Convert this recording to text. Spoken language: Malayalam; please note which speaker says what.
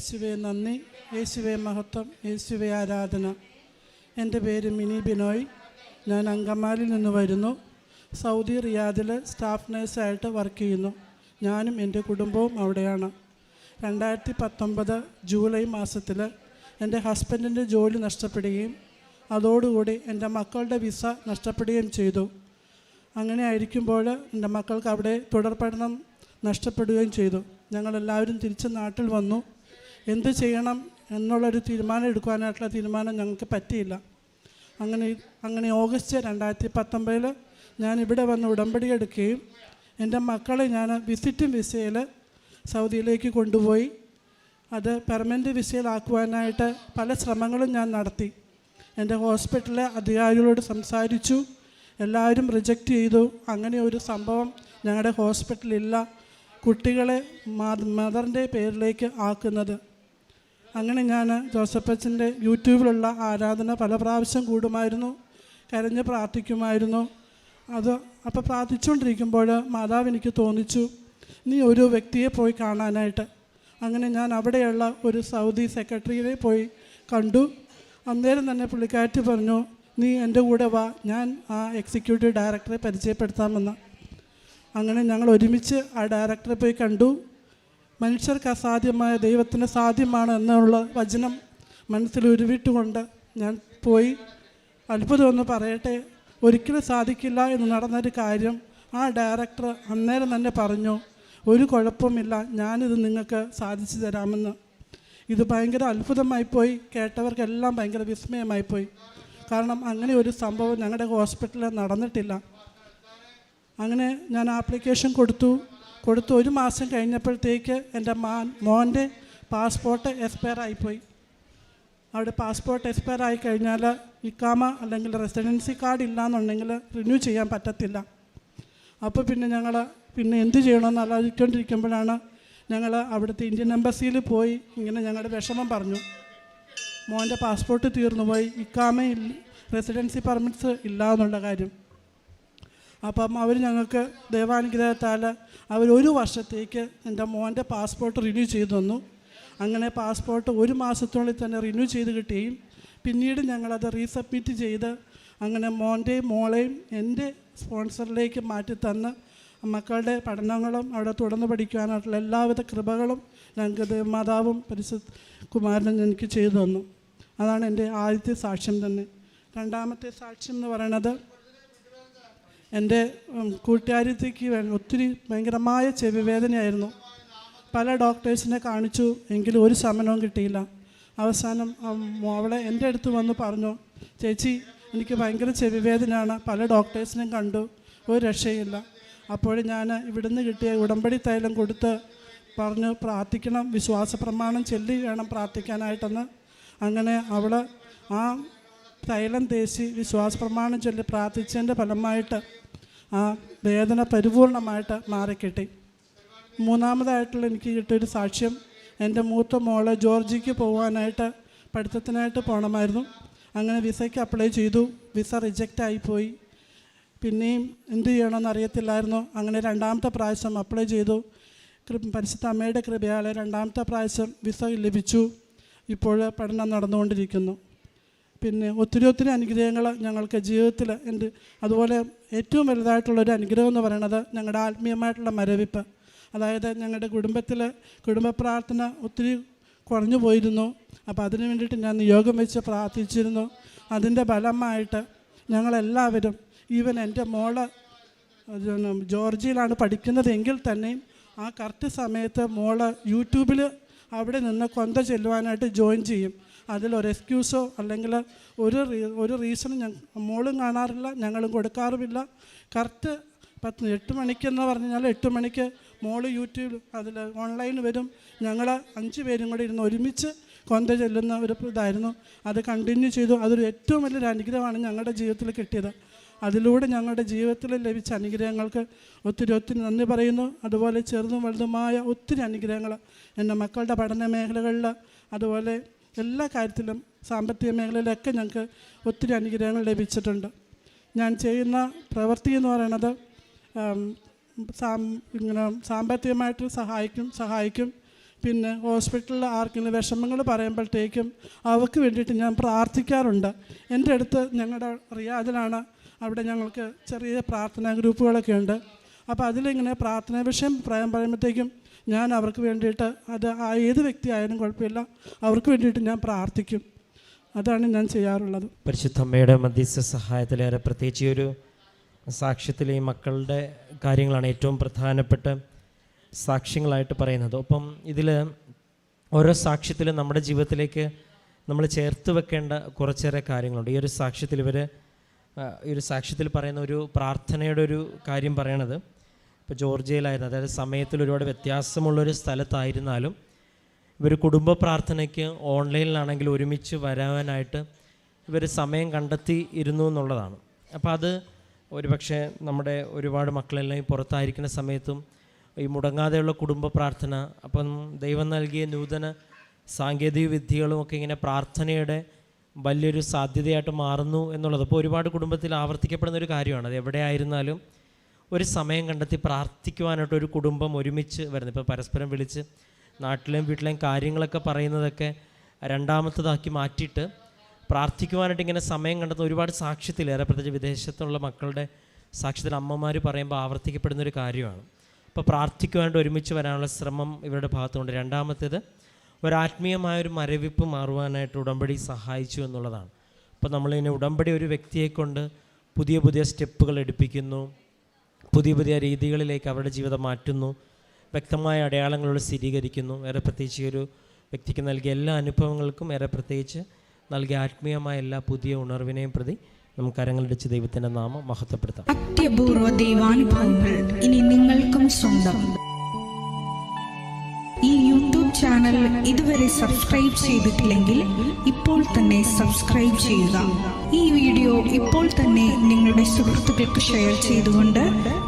Speaker 1: യേശുവെ നന്ദി. യേശുവെ മഹത്വം. യേശുവെ ആരാധന. എന്റെ പേര് മിനി ബിനോയ്. ഞാൻ അങ്കമാലിൽ നിന്ന് വരുന്നു. സൗദി റിയാദിൽ സ്റ്റാഫ് നേഴ്സായിട്ട് വർക്ക് ചെയ്യുന്നു. ഞാനും എന്റെ കുടുംബവും അവിടെയാണ്. രണ്ടായിരത്തി പത്തൊമ്പത് ജൂലൈ മാസത്തിൽ എന്റെ ഹസ്ബൻഡിന്റെ ജോലി നഷ്ടപ്പെടുകയും അതോടുകൂടി എന്റെ മക്കളുടെ വിസ നഷ്ടപ്പെടുകയും ചെയ്തു. അങ്ങനെ ആയിരിക്കുമ്പോൾ എന്റെ മക്കൾക്ക് അവിടെ തുടർ പഠനം നഷ്ടപ്പെടുകയും ചെയ്തു. ഞങ്ങളെല്ലാവരും തിരിച്ച് നാട്ടിൽ വന്നു. എന്ത് ചെയ്യണം എന്നുള്ളൊരു തീരുമാനം എടുക്കാനായിട്ടുള്ള തീരുമാനം ഞങ്ങൾക്ക് പറ്റിയില്ല. അങ്ങനെ അങ്ങനെ ഓഗസ്റ്റ് രണ്ടായിരത്തി പത്തൊമ്പതിൽ ഞാൻ ഇവിടെ വന്ന് ഉടമ്പടി എടുക്കുകയും എന്റെ മക്കളെ ഞാൻ വിസിറ്റും വിസയിൽ സൗദിയിലേക്ക് കൊണ്ടുപോയി അത് പെർമനന്റ് വിസയിലാക്കുവാനായിട്ട് പല ശ്രമങ്ങളും ഞാൻ നടത്തി. എന്റെ ഹോസ്പിറ്റലിലെ അധികാരികളോട് സംസാരിച്ചു. എല്ലാവരും റിജക്റ്റ് ചെയ്തു. അങ്ങനെ ഒരു സംഭവം ഞങ്ങളുടെ ഹോസ്പിറ്റലില്ല കുട്ടികളെ മദറിന്റെ പേരിലേക്ക് ആക്കുന്നത്. അങ്ങനെ ഞാൻ ജോസഫച്ചന്റെ യൂട്യൂബിലുള്ള ആരാധന പല പ്രാവശ്യം കൂടുമായിരുന്നു കരഞ്ഞ് പ്രാർത്ഥിക്കുമായിരുന്നു. അത് അപ്പോൾ പ്രാർത്ഥിച്ചുകൊണ്ടിരിക്കുമ്പോൾ മാതാവ് എനിക്ക് തോന്നിച്ചു നീ ഒരു വ്യക്തിയെ പോയി കാണാനായിട്ട്. അങ്ങനെ ഞാൻ അവിടെയുള്ള ഒരു സൗദി സെക്രട്ടറിയെ പോയി കണ്ടു. അന്നേരം തന്നെ പുള്ളിക്കാറ്റ് പറഞ്ഞു നീ എന്റെ കൂടെ വാ ഞാൻ ആ എക്സിക്യൂട്ടീവ് ഡയറക്ടറെ പരിചയപ്പെടുത്താമെന്ന്. അങ്ങനെ ഞങ്ങൾ ഒരുമിച്ച് ആ ഡയറക്ടറെ പോയി കണ്ടു. മനുഷ്യർക്ക് അസാധ്യമായ ദൈവത്തിന് സാധ്യമാണ് എന്നുള്ള വചനം മനസ്സിൽ ഉരുവിട്ടുകൊണ്ട് ഞാൻ പോയി. അത്ഭുതമൊന്ന് പറയട്ടെ. ഒരിക്കലും സാധിക്കില്ല എന്ന് നടന്നൊരു കാര്യം ആ ഡയറക്ടർ അന്നേരം തന്നെ പറഞ്ഞു ഒരു കുഴപ്പമില്ല ഞാനിത് നിങ്ങൾക്ക് സാധിച്ചു തരാമെന്ന്. ഇത് ഭയങ്കര അത്ഭുതമായിപ്പോയി കേട്ടവർക്കെല്ലാം ഭയങ്കര വിസ്മയമായിപ്പോയി കാരണം അങ്ങനെ ഒരു സംഭവം ഞങ്ങളുടെ ഹോസ്പിറ്റലിൽ നടന്നിട്ടില്ല. അങ്ങനെ ഞാൻ ആപ്ലിക്കേഷൻ കൊടുത്തു. കൊടുത്തു. ഒരു മാസം കഴിഞ്ഞപ്പോഴത്തേക്ക് എന്റെ മാൻ മോന്റെ പാസ്പോർട്ട് എക്സ്പയർ ആയിപ്പോയി അവിടെ പാസ്പോർട്ട് എക്സ്പയർ ആയി കഴിഞ്ഞാൽ ഇക്കാമ അല്ലെങ്കിൽ റെസിഡൻസി കാർഡ് ഇല്ലയെന്നുണ്ടെങ്കിൽ റിന്യൂ ചെയ്യാൻ പറ്റത്തില്ല. അപ്പോൾ പിന്നെ ഞങ്ങൾ പിന്നെ എന്ത് ചെയ്യണമെന്ന് ആലോചിച്ചുകൊണ്ടിരിക്കുമ്പോഴാണ് ഞങ്ങൾ അവിടുത്തെ ഇന്ത്യൻ എംബസിയിൽ പോയി ഇങ്ങനെ ഞങ്ങളുടെ വിഷമം പറഞ്ഞു. മോന്റെ പാസ്പോർട്ട് തീർന്നു പോയി ഇക്കാമ റെസിഡൻസി പെർമിറ്റ്സ് ഇല്ല എന്നുള്ള കാര്യം. അപ്പം അവർ ഞങ്ങൾക്ക് ദൈവാനുഗ്രഹത്താൽ അവർ ഒരു വർഷത്തേക്ക് എന്റെ മോന്റെ പാസ്പോർട്ട് റിന്യൂ ചെയ്തു തന്നു. അങ്ങനെ പാസ്പോർട്ട് ഒരു മാസത്തോളം തന്നെ റിന്യൂ ചെയ്ത് കിട്ടുകയും പിന്നീട് ഞങ്ങളത് റീസബ്മിറ്റ് ചെയ്ത് അങ്ങനെ മോന്റെയും മോളെയും എന്റെ സ്പോൺസറിലേക്ക് മാറ്റി തന്ന് മക്കളുടെ പഠനങ്ങളും അവിടെ തുടർന്ന് പഠിക്കുവാനായിട്ടുള്ള എല്ലാവിധ കൃപകളും ഞങ്ങൾക്ക് ദേവമാതാവും പരിശുദ്ധ കുമാരനും എനിക്ക് ചെയ്തു തന്നു. അതാണ് എന്റെ ആദ്യത്തെ സാക്ഷ്യം തന്നെ. രണ്ടാമത്തെ സാക്ഷ്യം എന്ന് പറയണത് എന്റെ കൂട്ടുകാരിത്തേക്ക് ഒത്തിരി ഭയങ്കരമായ ചെവിവേദനയായിരുന്നു. പല ഡോക്ടേഴ്സിനെ കാണിച്ചു എങ്കിലും ഒരു ശമനവും കിട്ടിയില്ല. അവസാനം അവളെ എന്റെ അടുത്ത് വന്ന് പറഞ്ഞു ചേച്ചി എനിക്ക് ഭയങ്കര ചെവിവേദനയാണ്. പല ഡോക്ടേഴ്സിനെയും കണ്ടു ഒരു രക്ഷയില്ല. അപ്പോൾ ഞാൻ ഇവിടുന്ന് കിട്ടിയ ഉടമ്പടി തൈലം കൊടുത്ത് പറഞ്ഞു പ്രാർത്ഥിക്കണം വിശ്വാസ പ്രമാണം ചൊല്ലി വേണം പ്രാർത്ഥിക്കാനായിട്ടെന്ന്. അങ്ങനെ അവൾ ആ തൈലം തേശി വിശ്വാസ പ്രമാണം ചൊല്ലി പ്രാർത്ഥിച്ചതിന്റെ ഫലമായിട്ട് ആ വേദന പരിപൂർണമായിട്ട് മാറിക്കിട്ടി. മൂന്നാമതായിട്ടുള്ള എനിക്ക് കിട്ടിയൊരു സാക്ഷ്യം എന്റെ മൂത്ത മോൾ ജോർജിക്ക് പോകാനായിട്ട് പഠിത്തത്തിനായിട്ട് പോകണമായിരുന്നു അങ്ങനെ വിസയ്ക്ക് അപ്ലൈ ചെയ്തു. വിസ റിജക്റ്റ് ആയിപ്പോയി പിന്നെയും എന്ത് ചെയ്യണമെന്ന് അറിയത്തില്ലായിരുന്നു. അങ്ങനെ രണ്ടാമത്തെ പ്രാവശ്യം അപ്ലൈ ചെയ്തു. പരിശുദ്ധ അമ്മയുടെ കൃപയാളെ രണ്ടാമത്തെ പ്രാവശ്യം വിസ ലഭിച്ചു. ഇപ്പോൾ പഠനം നടന്നുകൊണ്ടിരിക്കുന്നു. പിന്നെ ഒത്തിരി ഒത്തിരി അനുഗ്രഹങ്ങൾ ഞങ്ങൾക്ക് ജീവിതത്തിൽ ഉണ്ട്. അതുപോലെ ഏറ്റവും വലുതായിട്ടുള്ളൊരു അനുഗ്രഹം എന്ന് പറയുന്നത് ഞങ്ങളുടെ ആത്മീയമായിട്ടുള്ള മരവിപ്പ്. അതായത് ഞങ്ങളുടെ കുടുംബത്തിൽ കുടുംബ പ്രാർത്ഥന ഒത്തിരി കുറഞ്ഞു പോയിരുന്നു. അപ്പോൾ അതിനു വേണ്ടിയിട്ട് ഞാൻ നിയോഗം വെച്ച് പ്രാർത്ഥിച്ചിരുന്നു. അതിന്റെ ഫലമായിട്ട് ഞങ്ങളെല്ലാവരും ഈവൻ എന്റെ മോൾ ജോർജിയിലാണ് പഠിക്കുന്നത് എങ്കിൽ തന്നെയും ആ കറക്റ്റ് സമയത്ത് മോൾ യൂട്യൂബിൽ അവിടെ നിന്ന് കൊന്ത ചെല്ലുവാനായിട്ട് ജോയിൻ ചെയ്യും. അതിലൊരു എക്സ്ക്യൂസോ അല്ലെങ്കിൽ ഒരു ഒരു റീസണും ഞങ്ങൾ മോളും കാണാറില്ല ഞങ്ങളും കൊടുക്കാറുമില്ല. കറക്റ്റ് പത്ത് എട്ട് മണിക്കെന്ന് പറഞ്ഞാൽ എട്ട് മണിക്ക് മോൾ യൂട്യൂബിൽ അതിൽ ഓൺലൈൻ വരും. ഞങ്ങൾ അഞ്ച് പേരും കൂടി ഇരുന്ന് ഒരുമിച്ച് കൊന്ത ചെല്ലുന്ന ഒരു ഇതായിരുന്നു. അത് കണ്ടിന്യൂ ചെയ്തു. അതൊരു ഏറ്റവും വലിയൊരു അനുഗ്രഹമാണ് ഞങ്ങളുടെ ജീവിതത്തിൽ കിട്ടിയത്. അതിലൂടെ ഞങ്ങളുടെ ജീവിതത്തിൽ ലഭിച്ച അനുഗ്രഹങ്ങൾക്ക് ഒത്തിരി ഒത്തിരി നന്ദി പറയുന്നു. അതുപോലെ ചെറുതും വലുതുമായ ഒത്തിരി അനുഗ്രഹങ്ങൾ എന്റെ മക്കളുടെ പഠന മേഖലകളിൽ അതുപോലെ എല്ലാ കാര്യത്തിലും സാമ്പത്തിക മേഖലയിലൊക്കെ ഞങ്ങൾക്ക് ഒത്തിരി അനുഗ്രഹങ്ങൾ ലഭിച്ചിട്ടുണ്ട്. ഞാൻ ചെയ്യുന്ന പ്രവൃത്തി എന്ന് പറയുന്നത് ഇങ്ങനെ സാമ്പത്തികമായിട്ട് സഹായിക്കും സഹായിക്കും. പിന്നെ ഹോസ്പിറ്റലിൽ ആർക്കെങ്കിലും വിഷമങ്ങൾ പറയുമ്പോഴത്തേക്കും അവർക്ക് വേണ്ടിയിട്ട് ഞാൻ പ്രാർത്ഥിക്കാറുണ്ട്. എന്റെ അടുത്ത് ഞങ്ങളുടെ റിയാദിലാണ് അവിടെ ഞങ്ങൾക്ക് ചെറിയ പ്രാർത്ഥനാ ഗ്രൂപ്പുകളൊക്കെ ഉണ്ട്. അപ്പോൾ അതിലിങ്ങനെ പ്രാർത്ഥനാ വിഷയം പറയാൻ പറയുമ്പോഴത്തേക്കും ഞാൻ അവർക്ക് വേണ്ടിയിട്ട് അത് ആ ഏത് വ്യക്തിയായാലും കുഴപ്പമില്ല. അവർക്ക് വേണ്ടിയിട്ട് ഞാൻ പ്രാർത്ഥിക്കും. അതാണ് ഞാൻ ചെയ്യാറുള്ളത്.
Speaker 2: പരിശുദ്ധമ്മയുടെ മധ്യസ്ഥ സഹായത്തിലേറെ പ്രത്യേകിച്ച് ഒരു സാക്ഷ്യത്തിൽ ഈ മക്കളുടെ കാര്യങ്ങളാണ് ഏറ്റവും പ്രധാനപ്പെട്ട സാക്ഷ്യങ്ങളായിട്ട് പറയുന്നത്. ഒപ്പം ഇതിൽ ഓരോ സാക്ഷ്യത്തിലും നമ്മുടെ ജീവിതത്തിലേക്ക് നമ്മൾ ചേർത്ത് വെക്കേണ്ട കുറച്ചേറെ കാര്യങ്ങളുണ്ട്. ഈ ഒരു സാക്ഷ്യത്തിൽ ഇവർ ഈ ഒരു സാക്ഷ്യത്തിൽ പറയുന്ന ഒരു പ്രാർത്ഥനയുടെ ഒരു കാര്യം പറയണത് ഇപ്പോൾ ജോർജിയയിലായിരുന്നു. അതായത് സമയത്തിൽ ഒരുപാട് വ്യത്യാസമുള്ളൊരു സ്ഥലത്തായിരുന്നാലും ഇവർ കുടുംബ പ്രാർത്ഥനയ്ക്ക് ഓൺലൈനിലാണെങ്കിൽ ഒരുമിച്ച് വരാനായിട്ട് ഇവർ സമയം കണ്ടെത്തി ഇരുന്നു എന്നുള്ളതാണ്. അപ്പോൾ അത് ഒരുപക്ഷെ നമ്മുടെ ഒരുപാട് മക്കളെല്ലാം പുറത്തായിരിക്കുന്ന സമയത്തും ഈ മുടങ്ങാതെയുള്ള കുടുംബ പ്രാർത്ഥന അപ്പം ദൈവം നൽകിയ നൂതന സാങ്കേതിക വിദ്യകളും ഒക്കെ ഇങ്ങനെ പ്രാർത്ഥനയുടെ വലിയൊരു സാധ്യതയായിട്ട് മാറുന്നു എന്നുള്ളത്. അപ്പോൾ ഒരുപാട് കുടുംബത്തിൽ ആവർത്തിക്കപ്പെടുന്ന ഒരു കാര്യമാണ്. അത് എവിടെയായിരുന്നാലും ഒരു സമയം കണ്ടെത്തി പ്രാർത്ഥിക്കുവാനായിട്ട് ഒരു കുടുംബം ഒരുമിച്ച് വരുന്നത് ഇപ്പോൾ പരസ്പരം വിളിച്ച് നാട്ടിലെയും വീട്ടിലെയും കാര്യങ്ങളൊക്കെ പറയുന്നതൊക്കെ രണ്ടാമത്തതാക്കി മാറ്റിയിട്ട് പ്രാർത്ഥിക്കുവാനായിട്ട് ഇങ്ങനെ സമയം കണ്ടെത്തുന്ന ഒരുപാട് സാക്ഷ്യത്തിലേറെ പ്രത്യേകിച്ച് വിദേശത്തുള്ള മക്കളുടെ സാക്ഷ്യത്തിൽ അമ്മമാർ പറയുമ്പോൾ ആവർത്തിക്കപ്പെടുന്ന ഒരു കാര്യമാണ്. അപ്പോൾ പ്രാർത്ഥിക്കുവാനായിട്ട് ഒരുമിച്ച് വരാനുള്ള ശ്രമം ഇവരുടെ ഭാഗത്തുണ്ട്. രണ്ടാമത്തേത് ഒരാത്മീയമായൊരു മരവിപ്പ് മാറുവാനായിട്ട് ഉടമ്പടി സഹായിച്ചു എന്നുള്ളതാണ്. അപ്പോൾ നമ്മളിങ്ങനെ ഉടമ്പടി ഒരു വ്യക്തിയെ കൊണ്ട് പുതിയ പുതിയ സ്റ്റെപ്പുകൾ എടുപ്പിക്കുന്നു. പുതിയ പുതിയ രീതികളിലേക്ക് അവരുടെ ജീവിതം മാറ്റുന്നു. വ്യക്തമായ അടയാളങ്ങളോട് സ്ഥിരീകരിക്കുന്നു. ഏറെ പ്രത്യേകിച്ച് ഒരു വ്യക്തിക്ക് നൽകിയ എല്ലാ അനുഭവങ്ങൾക്കും ഏറെ പ്രത്യേകിച്ച് നൽകിയ ആത്മീയമായ എല്ലാ പുതിയ ഉണർവിനെയും പ്രതി നമുക്ക് അരങ്ങളിടിച്ച് ദൈവത്തിന്റെ നാമം മഹത്വപ്പെടുത്താം.
Speaker 3: ഇനി നിങ്ങൾക്കും സ്വന്തം. ഈ യൂട്യൂബ് ചാനൽ ഇതുവരെ സബ്സ്ക്രൈബ് ചെയ്തിട്ടില്ലെങ്കിൽ ഇപ്പോൾ തന്നെ സബ്സ്ക്രൈബ് ചെയ്യുക. ഈ വീഡിയോ ഇപ്പോൾ തന്നെ നിങ്ങളുടെ സുഹൃത്തുക്കൾക്ക് ഷെയർ ചെയ്തുകൊണ്ട്